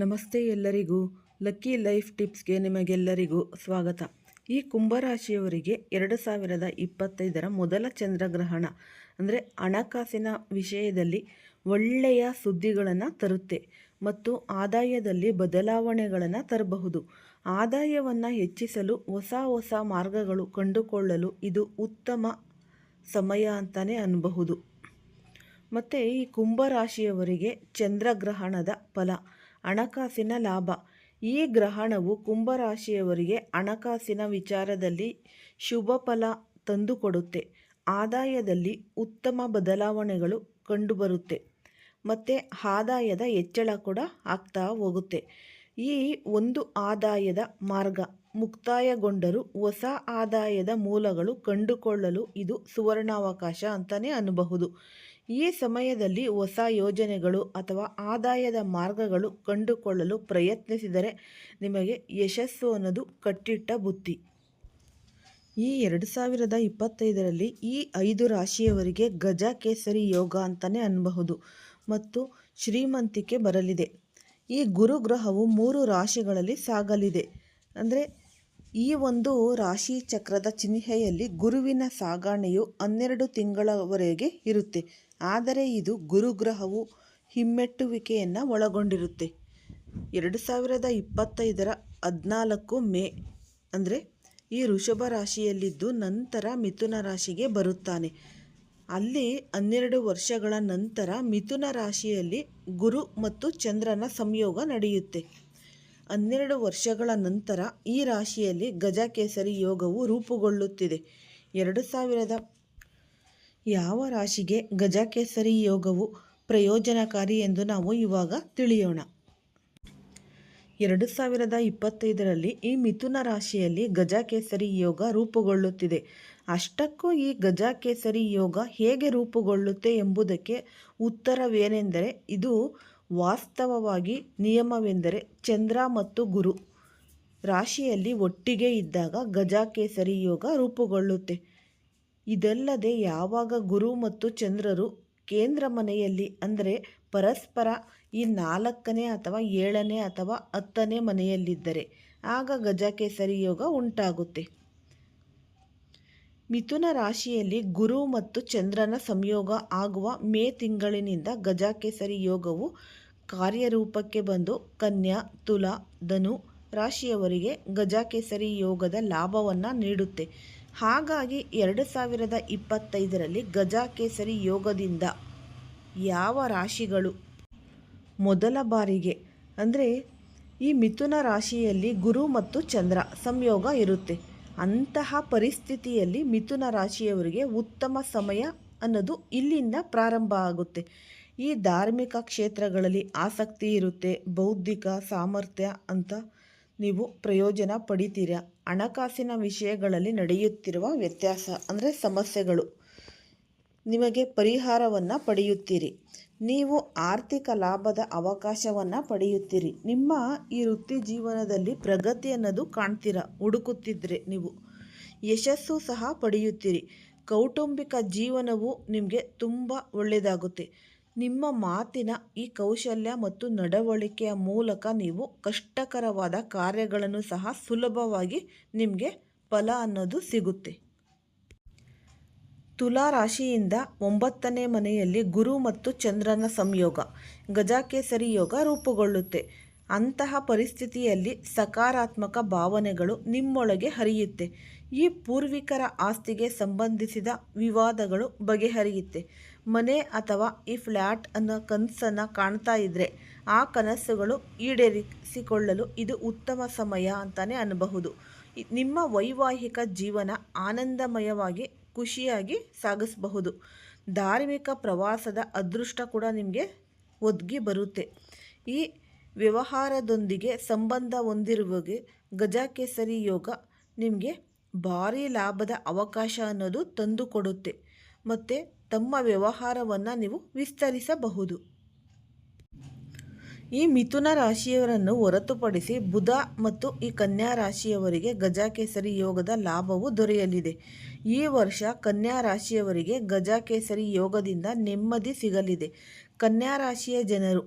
ನಮಸ್ತೆ ಎಲ್ಲರಿಗೂ lucky life ಟಿಪ್ಸ್ಗೆ ನಿಮಗೆಲ್ಲರಿಗೂ ಸ್ವಾಗತ. ಈ ಕುಂಭರಾಶಿಯವರಿಗೆ ಎರಡು ಸಾವಿರದ ಇಪ್ಪತ್ತೈದರ ಮೊದಲ ಚಂದ್ರಗ್ರಹಣ, ಅಂದರೆ ಹಣಕಾಸಿನ ವಿಷಯದಲ್ಲಿ ಒಳ್ಳೆಯ ಸುದ್ದಿಗಳನ್ನು ತರುತ್ತೆ ಮತ್ತು ಆದಾಯದಲ್ಲಿ ಬದಲಾವಣೆಗಳನ್ನು ತರಬಹುದು. ಆದಾಯವನ್ನು ಹೆಚ್ಚಿಸಲು ಹೊಸ ಹೊಸ ಮಾರ್ಗಗಳು ಕಂಡುಕೊಳ್ಳಲು ಇದು ಉತ್ತಮ ಸಮಯ ಅಂತಲೇ ಅನ್ನಬಹುದು ಮತ್ತು ಈ ಕುಂಭರಾಶಿಯವರಿಗೆ ಚಂದ್ರಗ್ರಹಣದ ಫಲ ಹಣಕಾಸಿನ ಲಾಭ. ಈ ಗ್ರಹಣವು ಕುಂಭರಾಶಿಯವರಿಗೆ ಹಣಕಾಸಿನ ವಿಚಾರದಲ್ಲಿ ಶುಭ ಫಲ ತಂದುಕೊಡುತ್ತೆ. ಆದಾಯದಲ್ಲಿ ಉತ್ತಮ ಬದಲಾವಣೆಗಳು ಕಂಡುಬರುತ್ತೆ. ಮತ್ತು ಆದಾಯದ ಹೆಚ್ಚಳ ಕೂಡ ಆಗ್ತಾ ಹೋಗುತ್ತೆ. ಈ ಒಂದು ಆದಾಯದ ಮಾರ್ಗ ಮುಕ್ತಾಯಗೊಂಡರೂ ಹೊಸ ಆದಾಯದ ಮೂಲಗಳು ಕಂಡುಕೊಳ್ಳಲು ಇದು ಸುವರ್ಣಾವಕಾಶ ಅಂತಲೇ ಅನ್ನಬಹುದು ಈ ಸಮಯದಲ್ಲಿ ಹೊಸ ಯೋಜನೆಗಳು ಅಥವಾ ಆದಾಯದ ಮಾರ್ಗಗಳು ಕಂಡುಕೊಳ್ಳಲು ಪ್ರಯತ್ನಿಸಿದರೆ ನಿಮಗೆ ಯಶಸ್ಸು ಅನ್ನೋದು ಕಟ್ಟಿಟ್ಟ ಬುತ್ತಿ. ಈ ಎರಡು ಸಾವಿರದ ಇಪ್ಪತ್ತೈದರಲ್ಲಿ ಈ ಐದು ರಾಶಿಯವರಿಗೆ ಗಜ ಕೇಸರಿ ಯೋಗ ಅಂತಲೇ ಅನ್ನಬಹುದು ಮತ್ತು ಶ್ರೀಮಂತಿಕೆ ಬರಲಿದೆ. ಈ ಗುರುಗ್ರಹವು ಮೂರು ರಾಶಿಗಳಲ್ಲಿ ಸಾಗಲಿದೆ. ಅಂದರೆ ಈ ಒಂದು ರಾಶಿ ಚಕ್ರದ ಚಿಹ್ನೆಯಲ್ಲಿ ಗುರುವಿನ ಸಾಗಾಣೆಯು ಹನ್ನೆರಡು ತಿಂಗಳವರೆಗೆ ಇರುತ್ತೆ. ಆದರೆ ಇದು ಗುರುಗ್ರಹವು ಹಿಮ್ಮೆಟ್ಟುವಿಕೆಯನ್ನು ಒಳಗೊಂಡಿರುತ್ತೆ. ಎರಡು ಸಾವಿರದ ಇಪ್ಪತ್ತೈದರ ಹದಿನಾಲ್ಕು ಮೇ ಅಂದರೆ ಈ ಋಷಭ ರಾಶಿಯಲ್ಲಿದ್ದು ನಂತರ ಮಿಥುನ ರಾಶಿಗೆ ಬರುತ್ತಾನೆ. ಅಲ್ಲಿ ಹನ್ನೆರಡು ವರ್ಷಗಳ ನಂತರ ಮಿಥುನ ರಾಶಿಯಲ್ಲಿ ಗುರು ಮತ್ತು ಚಂದ್ರನ ಸಂಯೋಗ ನಡೆಯುತ್ತೆ. ಹನ್ನೆರಡು ವರ್ಷಗಳ ನಂತರ ಈ ರಾಶಿಯಲ್ಲಿ ಗಜಕೇಸರಿ ಯೋಗವು ರೂಪುಗೊಳ್ಳುತ್ತಿದೆ. ಎರಡು ಸಾವಿರದ ಯಾವ ರಾಶಿಗೆ ಗಜಕೇಸರಿ ಯೋಗವು ಪ್ರಯೋಜನಕಾರಿ ಎಂದು ನಾವು ಇವಾಗ ತಿಳಿಯೋಣ. ಎರಡು ಸಾವಿರದ ಇಪ್ಪತ್ತೈದರಲ್ಲಿ ಈ ಮಿಥುನ ರಾಶಿಯಲ್ಲಿ ಗಜಕೇಸರಿ ಯೋಗ ರೂಪುಗೊಳ್ಳುತ್ತಿದೆ. ಅಷ್ಟಕ್ಕೂ ಈ ಗಜಕೇಸರಿ ಯೋಗ ಹೇಗೆ ರೂಪುಗೊಳ್ಳುತ್ತೆ ಎಂಬುದಕ್ಕೆ ಉತ್ತರವೇನೆಂದರೆ ಇದು ವಾಸ್ತವವಾಗಿ ನಿಯಮವೆಂದರೆ ಚಂದ್ರ ಮತ್ತು ಗುರು. ರಾಶಿಯಲ್ಲಿ ಒಟ್ಟಿಗೆ ಇದ್ದಾಗ ಗಜಕೇಸರಿ ಯೋಗ ರೂಪುಗೊಳ್ಳುತ್ತೆ. ಇದಲ್ಲದೆ ಯಾವಾಗ ಗುರು ಮತ್ತು ಚಂದ್ರರು ಕೇಂದ್ರ ಮನೆಯಲ್ಲಿ ಅಂದರೆ ಪರಸ್ಪರ ಈ ನಾಲ್ಕನೇ ಅಥವಾ ಏಳನೇ ಅಥವಾ ಹತ್ತನೇ ಮನೆಯಲ್ಲಿದ್ದರೆ ಆಗ ಗಜಕೇಸರಿ ಯೋಗ ಉಂಟಾಗುತ್ತೆ. ಮಿಥುನ ರಾಶಿಯಲ್ಲಿ ಗುರು ಮತ್ತು ಚಂದ್ರನ ಸಂಯೋಗ ಆಗುವ ಮೇ ತಿಂಗಳಿನಿಂದ ಗಜಕೇಸರಿ ಯೋಗವು ಕಾರ್ಯರೂಪಕ್ಕೆ ಬಂದು ಕನ್ಯಾ, ತುಲಾ, ಧನು ರಾಶಿಯವರಿಗೆ ಗಜಕೇಸರಿ ಯೋಗದ ಲಾಭವನ್ನು ನೀಡುತ್ತೆ. ಹಾಗಾಗಿ ಎರಡು ಸಾವಿರದ ಇಪ್ಪತ್ತೈದರಲ್ಲಿ ಗಜಕೇಸರಿ ಯೋಗದಿಂದ ಯಾವ ರಾಶಿಗಳು ಮೊದಲ ಬಾರಿಗೆ ಅಂದರೆ ಈ ಮಿಥುನ ರಾಶಿಯಲ್ಲಿ ಗುರು ಮತ್ತು ಚಂದ್ರ ಸಂಯೋಗ ಇರುತ್ತೆ. ಅಂತಹ ಪರಿಸ್ಥಿತಿಯಲ್ಲಿ ಮಿಥುನ ರಾಶಿಯವರಿಗೆ ಉತ್ತಮ ಸಮಯ ಅನ್ನೋದು ಇಲ್ಲಿಂದ ಪ್ರಾರಂಭ ಆಗುತ್ತೆ. ಈ ಧಾರ್ಮಿಕ ಕ್ಷೇತ್ರಗಳಲ್ಲಿ ಆಸಕ್ತಿ ಇರುತ್ತೆ, ಬೌದ್ಧಿಕ ಸಾಮರ್ಥ್ಯ ಅಂತ ನೀವು ಪ್ರಯೋಜನ ಪಡಿತೀರಾ? ಹಣಕಾಸಿನ ವಿಷಯಗಳಲ್ಲಿ ನಡೆಯುತ್ತಿರುವ ವ್ಯತ್ಯಾಸ ಅಂದರೆ ಸಮಸ್ಯೆಗಳು. ನಿಮಗೆ ಪರಿಹಾರವನ್ನು ಪಡೆಯುತ್ತೀರಿ. ನೀವು ಆರ್ಥಿಕ ಲಾಭದ ಅವಕಾಶವನ್ನು ಪಡೆಯುತ್ತೀರಿ. ನಿಮ್ಮ ಈ ವೃತ್ತಿ ಜೀವನದಲ್ಲಿ ಪ್ರಗತಿ ಅನ್ನೋದು ಕಾಣ್ತೀರ, ಹುಡುಕುತ್ತಿದ್ರೆ ನೀವು. ಯಶಸ್ಸು ಸಹ ಪಡೆಯುತ್ತೀರಿ. ಕೌಟುಂಬಿಕ ಜೀವನವು ನಿಮಗೆ ತುಂಬ ಒಳ್ಳೆಯದಾಗುತ್ತೆ. ನಿಮ್ಮ ಮಾತಿನ ಈ ಕೌಶಲ್ಯ ಮತ್ತು ನಡವಳಿಕೆಯ ಮೂಲಕ ನೀವು ಕಷ್ಟಕರವಾದ ಕಾರ್ಯಗಳನ್ನು ಸಹ ಸುಲಭವಾಗಿ ನಿಮಗೆ ಫಲ ಅನ್ನೋದು ಸಿಗುತ್ತೆ. ತುಲಾ ರಾಶಿಯಿಂದ ಒಂಬತ್ತನೇ ಮನೆಯಲ್ಲಿ ಗುರು ಮತ್ತು ಚಂದ್ರನ ಸಂಯೋಗ, ಗಜಕೇಸರಿ ಯೋಗ ರೂಪುಗೊಳ್ಳುತ್ತೆ. ಅಂತಹ ಪರಿಸ್ಥಿತಿಯಲ್ಲಿ ಸಕಾರಾತ್ಮಕ ಭಾವನೆಗಳು ನಿಮ್ಮೊಳಗೆ ಹರಿಯುತ್ತೆ. ಈ ಪೂರ್ವಿಕರ ಆಸ್ತಿಗೆ ಸಂಬಂಧಿಸಿದ ವಿವಾದಗಳು ಬಗೆಹರಿಯುತ್ತೆ. ಮನೆ ಅಥವಾ ಈ ಫ್ಲ್ಯಾಟ್ ಅನ್ನೋ ಕನಸನ್ನು ಕಾಣ್ತಾ ಇದ್ದರೆ ಆ ಕನಸುಗಳು ಈಡೇರಿಸಿಕೊಳ್ಳಲು ಇದು ಉತ್ತಮ ಸಮಯ ಅಂತಲೇ ಅನ್ನಬಹುದು ನಿಮ್ಮ ವೈವಾಹಿಕ ಜೀವನ ಆನಂದಮಯವಾಗಿ ಖುಷಿಯಾಗಿ ಸಾಗಿಸಬಹುದು. ಧಾರ್ಮಿಕ ಪ್ರವಾಸದ ಅದೃಷ್ಟ ಕೂಡ ನಿಮಗೆ ಒದಗಿ ಬರುತ್ತೆ. ಈ ವ್ಯವಹಾರದೊಂದಿಗೆ ಸಂಬಂಧ ಹೊಂದಿರುವಗೆ ಗಜಕೇಸರಿ ಯೋಗ ನಿಮಗೆ ಭಾರಿ ಲಾಭದ ಅವಕಾಶ ಅನ್ನೋದು ತಂದುಕೊಡುತ್ತೆ ಮತ್ತು ತಮ್ಮ ವ್ಯವಹಾರವನ್ನು ನೀವು ವಿಸ್ತರಿಸಬಹುದು. ಈ ಮಿಥುನ ರಾಶಿಯವರನ್ನು ಹೊರತುಪಡಿಸಿ ಬುಧ ಮತ್ತು ಈ ಕನ್ಯಾ ರಾಶಿಯವರಿಗೆ ಗಜಕೇಸರಿ ಯೋಗದ ಲಾಭವು ದೊರೆಯಲಿದೆ. ಈ ವರ್ಷ ಕನ್ಯಾ ರಾಶಿಯವರಿಗೆ ಗಜಕೇಸರಿ ಯೋಗದಿಂದ ನೆಮ್ಮದಿ ಸಿಗಲಿದೆ. ಕನ್ಯಾ ರಾಶಿಯ ಜನರು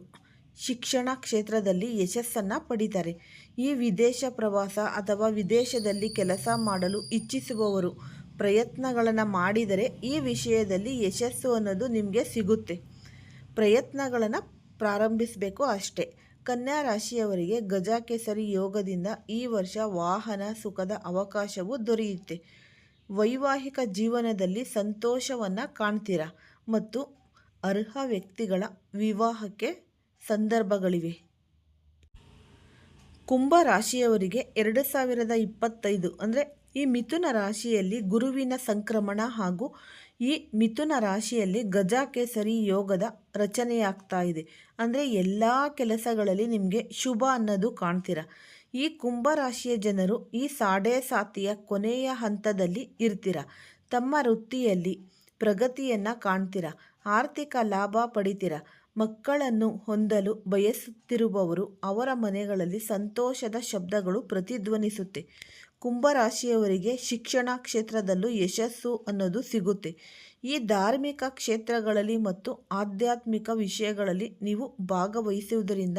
ಶಿಕ್ಷಣ ಕ್ಷೇತ್ರದಲ್ಲಿ ಯಶಸ್ಸನ್ನು ಪಡಿತಾರೆ. ಈ ವಿದೇಶ ಪ್ರವಾಸ ಅಥವಾ ವಿದೇಶದಲ್ಲಿ ಕೆಲಸ ಮಾಡಲು ಇಚ್ಛಿಸುವವರು ಪ್ರಯತ್ನಗಳನ್ನು ಮಾಡಿದರೆ ಈ ವಿಷಯದಲ್ಲಿ ಯಶಸ್ಸು ಅನ್ನೋದು ನಿಮಗೆ ಸಿಗುತ್ತೆ. ಪ್ರಯತ್ನಗಳನ್ನು ಪ್ರಾರಂಭಿಸಬೇಕು ಅಷ್ಟೇ. ಕನ್ಯಾ ರಾಶಿಯವರಿಗೆ ಗಜಕೇಸರಿ ಯೋಗದಿಂದ ಈ ವರ್ಷ ವಾಹನ ಸುಖದ ಅವಕಾಶವು ದೊರೆಯುತ್ತೆ. ವೈವಾಹಿಕ ಜೀವನದಲ್ಲಿ ಸಂತೋಷವನ್ನು ಕಾಣ್ತೀರಾ? ಮತ್ತು ಅರ್ಹ ವ್ಯಕ್ತಿಗಳ ವಿವಾಹಕ್ಕೆ ಸಂದರ್ಭಗಳಿವೆ. ಕುಂಭ ರಾಶಿಯವರಿಗೆ ಎರಡು ಸಾವಿರದ ಇಪ್ಪತ್ತೈದು ಅಂದರೆ ಈ ಮಿಥುನ ರಾಶಿಯಲ್ಲಿ ಗುರುವಿನ ಸಂಕ್ರಮಣ ಹಾಗೂ ಈ ಮಿಥುನ ರಾಶಿಯಲ್ಲಿ ಗಜಕೇಸರಿ ಯೋಗದ ರಚನೆಯಾಗ್ತಾ ಇದೆ. ಅಂದರೆ ಎಲ್ಲ ಕೆಲಸಗಳಲ್ಲಿ ನಿಮಗೆ ಶುಭ ಅನ್ನೋದು ಕಾಣ್ತೀರ. ಈ ಕುಂಭ ರಾಶಿಯ ಜನರು ಈ ಸಾಡೆ ಸಾತಿಯ ಕೊನೆಯ ಹಂತದಲ್ಲಿ ಇರ್ತೀರ. ತಮ್ಮ ವೃತ್ತಿಯಲ್ಲಿ ಪ್ರಗತಿಯನ್ನು ಕಾಣ್ತೀರ. ಆರ್ಥಿಕ ಲಾಭ ಪಡಿತೀರ. ಮಕ್ಕಳನ್ನು ಹೊಂದಲು ಬಯಸುತ್ತಿರುವವರು ಅವರ ಮನೆಗಳಲ್ಲಿ ಸಂತೋಷದ ಶಬ್ದಗಳು ಪ್ರತಿಧ್ವನಿಸುತ್ತೆ. ಕುಂಭರಾಶಿಯವರಿಗೆ ಶಿಕ್ಷಣ ಕ್ಷೇತ್ರದಲ್ಲೂ ಯಶಸ್ಸು ಅನ್ನೋದು ಸಿಗುತ್ತೆ. ಈ ಧಾರ್ಮಿಕ ಕ್ಷೇತ್ರಗಳಲ್ಲಿ ಮತ್ತು ಆಧ್ಯಾತ್ಮಿಕ ವಿಷಯಗಳಲ್ಲಿ ನೀವು ಭಾಗವಹಿಸುವುದರಿಂದ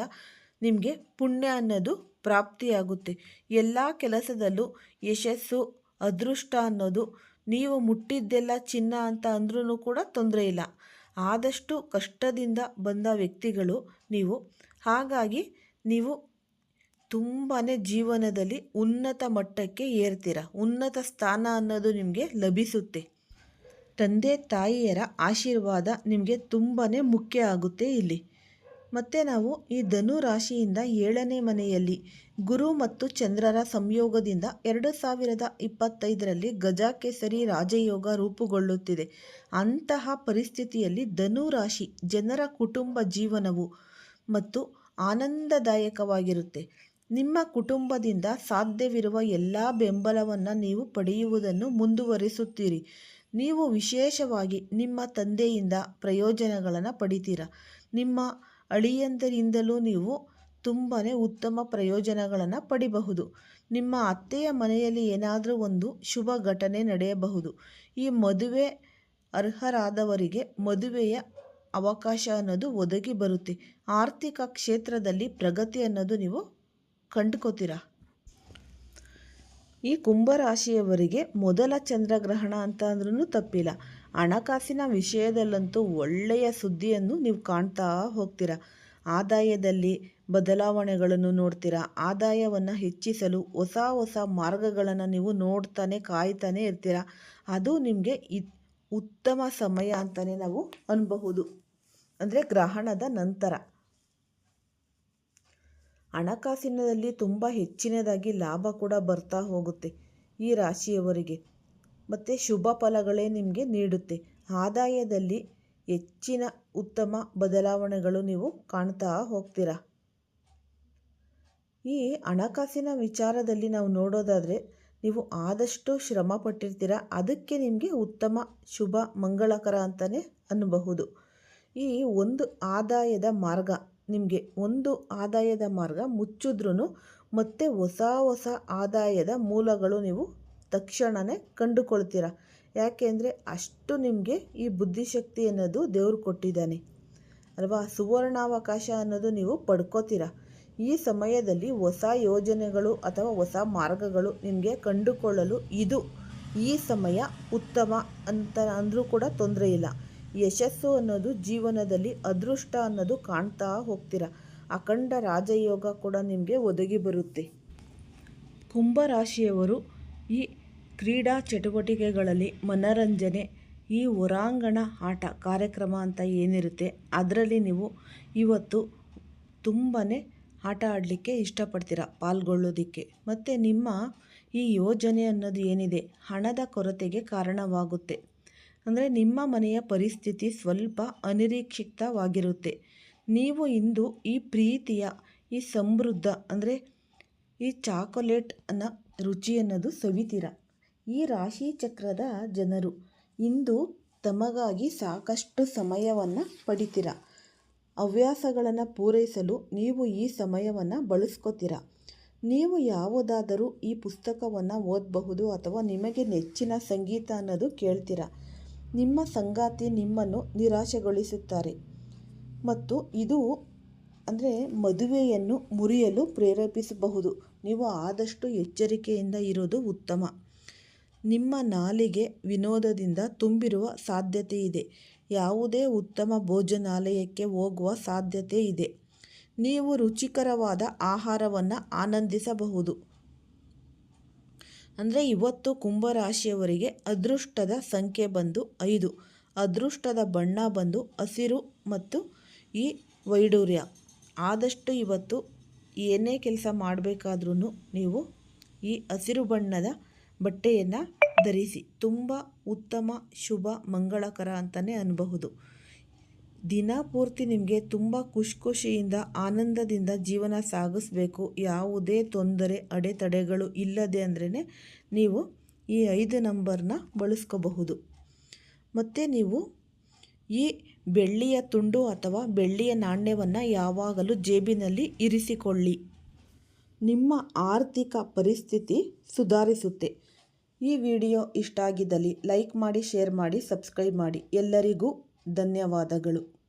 ನಿಮಗೆ ಪುಣ್ಯ ಅನ್ನೋದು ಪ್ರಾಪ್ತಿಯಾಗುತ್ತೆ. ಎಲ್ಲ ಕೆಲಸದಲ್ಲೂ ಯಶಸ್ಸು, ಅದೃಷ್ಟ ಅನ್ನೋದು ನೀವು ಮುಟ್ಟಿದ್ದೆಲ್ಲ ಚಿನ್ನ ಅಂತ ಅಂದ್ರೂ ಕೂಡ ತೊಂದರೆ ಇಲ್ಲ. ಆದಷ್ಟು ಕಷ್ಟದಿಂದ ಬಂದ ವ್ಯಕ್ತಿಗಳು ನೀವು. ಹಾಗಾಗಿ ನೀವು ತುಂಬಾ ಜೀವನದಲ್ಲಿ ಉನ್ನತ ಮಟ್ಟಕ್ಕೆ ಏರ್ತೀರ? ಉನ್ನತ ಸ್ಥಾನ ಅನ್ನೋದು ನಿಮಗೆ ಲಭಿಸುತ್ತೆ. ತಂದೆ, ತಾಯಿಯರ ಆಶೀರ್ವಾದ ನಿಮಗೆ ತುಂಬಾ ಮುಖ್ಯ ಆಗುತ್ತೆ ಇಲ್ಲಿ. ಮತ್ತು ನಾವು ಈ ಧನು ರಾಶಿಯಿಂದ ಏಳನೇ ಮನೆಯಲ್ಲಿ ಗುರು ಮತ್ತು ಚಂದ್ರರ ಸಂಯೋಗದಿಂದ ಎರಡು ಸಾವಿರದ ಇಪ್ಪತ್ತೈದರಲ್ಲಿ ಗಜಕೇಸರಿ ರಾಜಯೋಗ ರೂಪುಗೊಳ್ಳುತ್ತಿದೆ. ಅಂತಹ ಪರಿಸ್ಥಿತಿಯಲ್ಲಿ ಧನು ರಾಶಿ ಜನರ ಕುಟುಂಬ ಜೀವನವು ಮತ್ತು ಆನಂದದಾಯಕವಾಗಿರುತ್ತೆ. ನಿಮ್ಮ ಕುಟುಂಬದಿಂದ ಸಾಧ್ಯವಿರುವ ಎಲ್ಲ ಬೆಂಬಲವನ್ನು ನೀವು ಪಡೆಯುವುದನ್ನು ಮುಂದುವರಿಸುತ್ತೀರಿ. ನೀವು ವಿಶೇಷವಾಗಿ ನಿಮ್ಮ ತಂದೆಯಿಂದ ಪ್ರಯೋಜನಗಳನ್ನು ಪಡಿತೀರ. ನಿಮ್ಮ ಅಳಿಯಂದರಿಂದಲೂ ನೀವು ತುಂಬಾ ಉತ್ತಮ ಪ್ರಯೋಜನಗಳನ್ನು ಪಡಿಬಹುದು. ನಿಮ್ಮ ಅತ್ತೆಯ ಮನೆಯಲ್ಲಿ ಏನಾದರೂ ಒಂದು ಶುಭ ಘಟನೆ ನಡೆಯಬಹುದು. ಈ ಮದುವೆ ಅರ್ಹರಾದವರಿಗೆ ಮದುವೆಯ ಅವಕಾಶ ಅನ್ನೋದು ಒದಗಿ ಬರುತ್ತೆ. ಆರ್ಥಿಕ ಕ್ಷೇತ್ರದಲ್ಲಿ ಪ್ರಗತಿ ಅನ್ನೋದು ನೀವು ಕಂಡುಕೋತೀರ? ಈ ಕುಂಭರಾಶಿಯವರಿಗೆ ಮೊದಲ ಚಂದ್ರಗ್ರಹಣ ಅಂತ ಅಂದ್ರೂ ತಪ್ಪಿಲ್ಲ. ಹಣಕಾಸಿನ ವಿಷಯದಲ್ಲಂತೂ ಒಳ್ಳೆಯ ಸುದ್ದಿಯನ್ನು ನೀವು ಕಾಣ್ತಾ ಹೋಗ್ತೀರ? ಆದಾಯದಲ್ಲಿ ಬದಲಾವಣೆಗಳನ್ನು ನೋಡ್ತೀರಾ? ಆದಾಯವನ್ನು ಹೆಚ್ಚಿಸಲು ಹೊಸ ಹೊಸ ಮಾರ್ಗಗಳನ್ನು ನೀವು ನೋಡ್ತಾನೆ, ಕಾಯ್ತಾನೆ ಇರ್ತೀರ? ಅದು ನಿಮಗೆ ಉತ್ತಮ ಸಮಯ ಅಂತಲೇ ನಾವು ಅನ್ಬಹುದು. ಅಂದರೆ ಗ್ರಹಣದ ನಂತರ. ಹಣಕಾಸಿನಲ್ಲಿ ತುಂಬ ಹೆಚ್ಚಿನದಾಗಿ ಲಾಭ ಕೂಡ ಬರ್ತಾ ಹೋಗುತ್ತೆ ಈ ರಾಶಿಯವರಿಗೆ. ಮತ್ತು ಶುಭ ಫಲಗಳೇ ನಿಮಗೆ ನೀಡುತ್ತೆ. ಆದಾಯದಲ್ಲಿ ಹೆಚ್ಚಿನ ಉತ್ತಮ ಬದಲಾವಣೆಗಳು ನೀವು ಕಾಣ್ತಾ ಹೋಗ್ತೀರಾ? ಈ ಹಣಕಾಸಿನ ವಿಚಾರದಲ್ಲಿ ನಾವು ನೋಡೋದಾದರೆ ನೀವು ಆದಷ್ಟು ಶ್ರಮ ಪಟ್ಟಿರ್ತೀರ, ಅದಕ್ಕೆ ನಿಮಗೆ ಉತ್ತಮ, ಶುಭ, ಮಂಗಳಕರ ಅಂತಲೇ ಅನ್ನಬಹುದು. ಈ ಒಂದು ಆದಾಯದ ಮಾರ್ಗ ನಿಮಗೆ ಒಂದು ಆದಾಯದ ಮಾರ್ಗ ಮುಚ್ಚಿದ್ರೂ ಮತ್ತೆ ಹೊಸ ಹೊಸ ಆದಾಯದ ಮೂಲಗಳು ನೀವು ತಕ್ಷಣವೇ ಕಂಡುಕೊಳ್ತೀರ. ಯಾಕೆಂದರೆ ಅಷ್ಟು ನಿಮಗೆ ಈ ಬುದ್ಧಿಶಕ್ತಿ ಅನ್ನೋದು ದೇವರು ಕೊಟ್ಟಿದ್ದಾನೆ. ಅಲ್ವಾ? ಸುವರ್ಣಾವಕಾಶ ಅನ್ನೋದು ನೀವು ಪಡ್ಕೋತೀರ. ಈ ಸಮಯದಲ್ಲಿ ಹೊಸ ಯೋಜನೆಗಳು ಅಥವಾ ಹೊಸ ಮಾರ್ಗಗಳು ನಿಮಗೆ ಕಂಡುಕೊಳ್ಳಲು ಇದು ಈ ಸಮಯ ಉತ್ತಮ ಅಂತ ಅಂದರೂ ಕೂಡ ತೊಂದರೆ ಇಲ್ಲ. ಯಶಸ್ಸು ಅನ್ನೋದು ಜೀವನದಲ್ಲಿ ಅದೃಷ್ಟ ಅನ್ನೋದು ಕಾಣ್ತಾ ಹೋಗ್ತೀರ. ಅಖಂಡ ರಾಜಯೋಗ ಕೂಡ ನಿಮಗೆ ಒದಗಿ ಬರುತ್ತೆ. ಕುಂಭರಾಶಿಯವರು ಈ ಕ್ರೀಡಾ ಚಟುವಟಿಕೆಗಳಲ್ಲಿ ಮನರಂಜನೆ, ಈ ಹೊರಾಂಗಣ ಆಟ ಕಾರ್ಯಕ್ರಮ ಅಂತ ಏನಿರುತ್ತೆ, ಅದರಲ್ಲಿ ನೀವು ಇವತ್ತು ತುಂಬಾ ಆಟ ಆಡಲಿಕ್ಕೆ ಇಷ್ಟಪಡ್ತೀರ, ಪಾಲ್ಗೊಳ್ಳೋದಕ್ಕೆ. ಮತ್ತು ನಿಮ್ಮ ಈ ಯೋಜನೆ ಅನ್ನೋದು ಏನಿದೆ, ಹಣದ ಕೊರತೆಗೆ ಕಾರಣವಾಗುತ್ತೆ. ಅಂದರೆ ನಿಮ್ಮ ಮನೆಯ ಪರಿಸ್ಥಿತಿ ಸ್ವಲ್ಪ ಅನಿರೀಕ್ಷಿತವಾಗಿರುತ್ತೆ. ನೀವು ಇಂದು ಈ ಪ್ರೀತಿಯ, ಈ ಸಮೃದ್ಧ, ಅಂದರೆ ಈ ಚಾಕೊಲೇಟ್ ಅನ್ನ ರುಚಿ ಅನ್ನೋದು ಸವಿತೀರ. ಈ ರಾಶಿ ಚಕ್ರದ ಜನರು ಇಂದು ತಮಗಾಗಿ ಸಾಕಷ್ಟು ಸಮಯವನ್ನು ಪಡಿತೀರ. ಹವ್ಯಾಸಗಳನ್ನು ಪೂರೈಸಲು ನೀವು ಈ ಸಮಯವನ್ನು ಬಳಸ್ಕೋತೀರ. ನೀವು ಯಾವುದಾದರೂ ಈ ಪುಸ್ತಕವನ್ನು ಓದಬಹುದು ಅಥವಾ ನಿಮಗೆ ನೆಚ್ಚಿನ ಸಂಗೀತ ಅನ್ನೋದು ಕೇಳ್ತೀರ. ನಿಮ್ಮ ಸಂಗಾತಿ ನಿಮ್ಮನ್ನು ನಿರಾಶೆಗೊಳಿಸುತ್ತಾರೆ. ಮತ್ತು ಇದು ಅಂದರೆ ಮದುವೆಯನ್ನು ಮುರಿಯಲು ಪ್ರೇರೇಪಿಸಬಹುದು. ನೀವು ಆದಷ್ಟು ಎಚ್ಚರಿಕೆಯಿಂದ ಇರೋದು ಉತ್ತಮ. ನಿಮ್ಮ ನಾಲಿಗೆ ವಿನೋದದಿಂದ ತುಂಬಿರುವ ಸಾಧ್ಯತೆ ಇದೆ. ಯಾವುದೇ ಉತ್ತಮ ಭೋಜನಾಲಯಕ್ಕೆ ಹೋಗುವ ಸಾಧ್ಯತೆ ಇದೆ. ನೀವು ರುಚಿಕರವಾದ ಆಹಾರವನ್ನು ಆನಂದಿಸಬಹುದು. ಅಂದರೆ ಇವತ್ತು ಕುಂಭರಾಶಿಯವರಿಗೆ ಅದೃಷ್ಟದ ಸಂಖ್ಯೆ ಬಂದು ಐದು. ಅದೃಷ್ಟದ ಬಣ್ಣ ಬಂದು ಹಸಿರು ಮತ್ತು ಈ ವೈಡೂರ್ಯ. ಆದಷ್ಟು ಇವತ್ತು ಏನೇ ಕೆಲಸ ಮಾಡಬೇಕಾದ್ರೂ ನೀವು ಈ ಹಸಿರು ಬಣ್ಣದ ಬಟ್ಟೆಯನ್ನು ಧರಿಸಿ. ತುಂಬ ಉತ್ತಮ, ಶುಭ, ಮಂಗಳಕರ ಅಂತಲೇ ಅನ್ನಬಹುದು ದಿನ ಪೂರ್ತಿ ನಿಮಗೆ ತುಂಬ ಖುಷಿ ಖುಷಿಯಿಂದ ಆನಂದದಿಂದ ಜೀವನ ಸಾಗಿಸ್ಬೇಕು. ಯಾವುದೇ ತೊಂದರೆ, ಅಡೆತಡೆಗಳು ಇಲ್ಲದೆ ಅಂದ್ರೇ ನೀವು ಈ ಐದು ನಂಬರ್ನ ಬಳಸ್ಕೋಬಹುದು. ಮತ್ತು ನೀವು ಈ ಬೆಳ್ಳಿಯ ತುಂಡು ಅಥವಾ ಬೆಳ್ಳಿಯ ನಾಣ್ಯವನ್ನು ಯಾವಾಗಲೂ ಜೇಬಿನಲ್ಲಿ ಇರಿಸಿಕೊಳ್ಳಿ. ನಿಮ್ಮ ಆರ್ಥಿಕ ಪರಿಸ್ಥಿತಿ ಸುಧಾರಿಸುತ್ತೆ. ಈ ವಿಡಿಯೋ ಇಷ್ಟ ಆಗಿದ್ದಲ್ಲಿ ಲೈಕ್ ಮಾಡಿ, ಶೇರ್ ಮಾಡಿ, ಸಬ್ಸ್ಕ್ರೈಬ್ ಮಾಡಿ. ಎಲ್ಲರಿಗೂ ಧನ್ಯವಾದಗಳು.